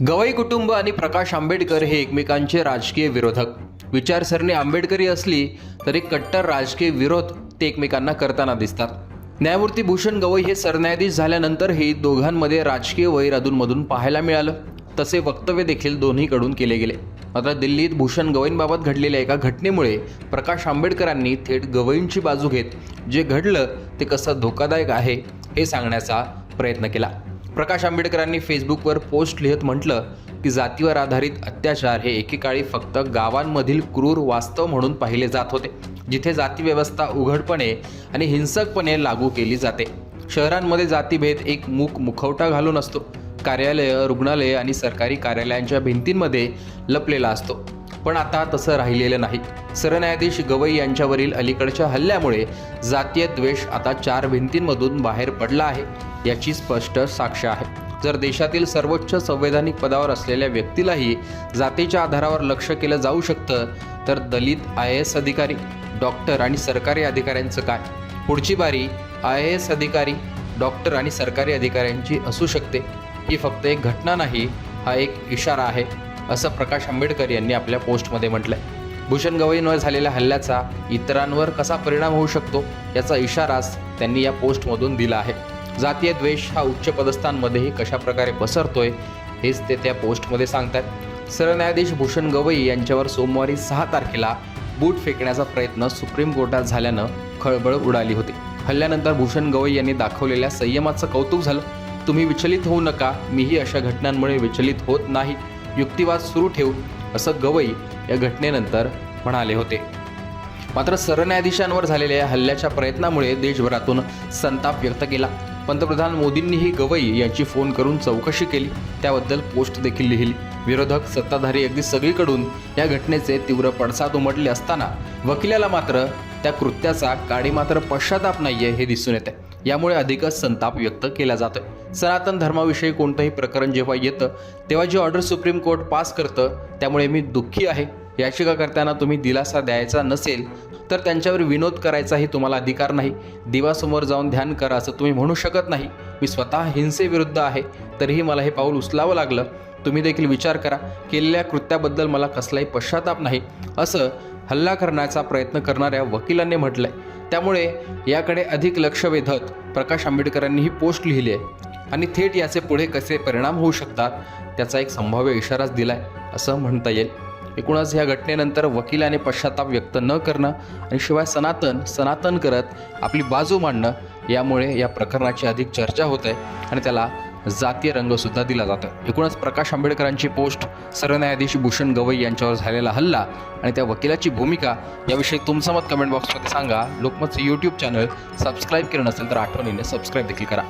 गवई कुटुंब आणि प्रकाश आंबेडकर हे एकमेकांचे राजकीय विरोधक. विचारसरणी आंबेडकरी असली तरी कट्टर राजकीय विरोध ते एकमेकांना करताना दिसतात. न्यायमूर्ती भूषण गवई हे सरन्यायाधीश झाल्यानंतरही दोघांमध्ये राजकीय वैर अधूनमधून पाहायला मिळालं. तसे वक्तव्य देखील दोन्हीकडून केले गेले. मात्र दिल्लीत भूषण गवईंबाबत घडलेल्या एका घटनेमुळे प्रकाश आंबेडकरांनी थेट गवईंची बाजू घेत जे घडलं ते कसं धोकादायक आहे हे सांगण्याचा प्रयत्न केला. प्रकाश आंबेडकरांनी फेसबुकवर पोस्ट लिहित म्हटलं की जातीवर आधारित अत्याचार हे एकेकाळी फक्त गावांमधील क्रूर वास्तव म्हणून पाहिले जात होते जिथे जातीव्यवस्था उघडपणे आणि हिंसकपणे लागू केली जाते. शहरांमध्ये जातीभेद एक मूक मुखवटा घालून असतो. कार्यालय रुग्णालय आणि सरकारी कार्यालयांच्या भिंतींमध्ये लपलेला असतो. पण आता तसं राहिलेलं नाही. सरन्यायाधीश गवई यांच्यावरील अलीकडच्या हल्ल्यामुळे जातीय द्वेष आता चार भिंतींमधून बाहेर पडला आहे याची स्पष्ट साक्ष आहे. जर देशातील सर्वोच्च संवैधानिक पदावर असलेल्या व्यक्तीलाही जातीच्या आधारावर लक्ष केलं जाऊ शकतं तर दलित आय एस अधिकारी डॉक्टर आणि सरकारी अधिकाऱ्यांचं काय? पुढची बारी आय एस अधिकारी डॉक्टर आणि सरकारी अधिकाऱ्यांची असू शकते. ही फक्त एक घटना नाही हा एक इशारा आहे. असं प्रकाश आंबेडकर यांनी आपल्या पोस्टमध्ये म्हटलंय. भूषण गवईंवर झालेल्या हल्ल्याचा इतरांवर कसा परिणाम होऊ शकतो याचा इशाराच त्यांनी या पोस्टमधून दिला आहे. जातीय द्वेष हा उच्च पदस्थांमध्येही कशा प्रकारे पसरतोय हेच ते त्या पोस्टमध्ये सांगतात सरन्यायाधीश भूषण गवई यांच्यावर सोमवारी सहा तारखेला बूट फेकण्याचा प्रयत्न सुप्रीम कोर्टात झाल्यानं खळबळ उडाली होती. हल्ल्यानंतर भूषण गवई यांनी दाखवलेल्या संयमाचं कौतुक झालं. तुम्ही विचलित होऊ नका मीही अशा घटनांमुळे विचलित होत नाही. युक्तिवाद सुरू ठेवू असं गवई या घटनेनंतर म्हणाले होते. मात्र सरन्यायाधीशांवर झालेल्या हल्ल्याच्या प्रयत्नामुळे देशभरातून संताप व्यक्त केला. पंतप्रधान मोदींनीही गवई यांची फोन करून चौकशी केली. त्याबद्दल पोस्ट देखील लिहिली. विरोधक सत्ताधारी अगदी सगळीकडून या घटनेचे तीव्र पडसाद उमटले असताना वकिलाला मात्र त्या कृत्याचा काडी मात्र पश्चाताप नाहीये हे दिसून येते यामुळे अधिकच संताप व्यक्त केला जातोय. सनातन धर्माविषयी कोणतंही प्रकरण जेव्हा येतं तेव्हा जी ऑर्डर सुप्रीम कोर्ट पास करतं त्यामुळे मी दुःखी आहे. याचिकाकर्त्यांना तुम्ही दिलासा द्यायचा नसेल तर त्यांच्यावर विनोद करायचाही तुम्हाला अधिकार नाही. दिवासमोर जाऊन ध्यान करा असं तुम्ही म्हणू शकत नाही. मी स्वतः हिंसेविरुद्ध आहे तरीही मला हे पाऊल उचलावं लागलं. तुम्ही देखील विचार करा केलेल्या कृत्याबद्दल मला कसलाही पश्चाताप नाही असं हल्ला करण्याचा प्रयत्न करणाऱ्या वकिलांनी म्हटलंय. त्यामुळे याकडे अधिक लक्ष वेधत प्रकाश आंबेडकरांनी ही पोस्ट लिहिली आहे. आणि थेट याचे पुढे कसे परिणाम होऊ शकतात त्याचा एक संभाव्य इशाराच दिलाय असं म्हणता येईल. एकूणच ह्या घटनेनंतर वकिलाने पश्चाताप व्यक्त न करणं आणि शिवाय सनातन सनातन करत आपली बाजू मांडणं यामुळे या प्रकरणाची अधिक चर्चा होत आहे आणि त्याला जातीय रंगसुद्धा दिला जातो एकूणच प्रकाश आंबेडकरांची पोस्ट सरन्यायाधीश भूषण गवई यांच्यावर झालेला हल्ला आणि त्या वकिलाची भूमिका याविषयी तुमचं मत कमेंट बॉक्समध्ये सांगा. लोकमतचं यूट्यूब चॅनल सबस्क्राईब केलं नसेल तर आठवणीने सबस्क्राईब देखील करा.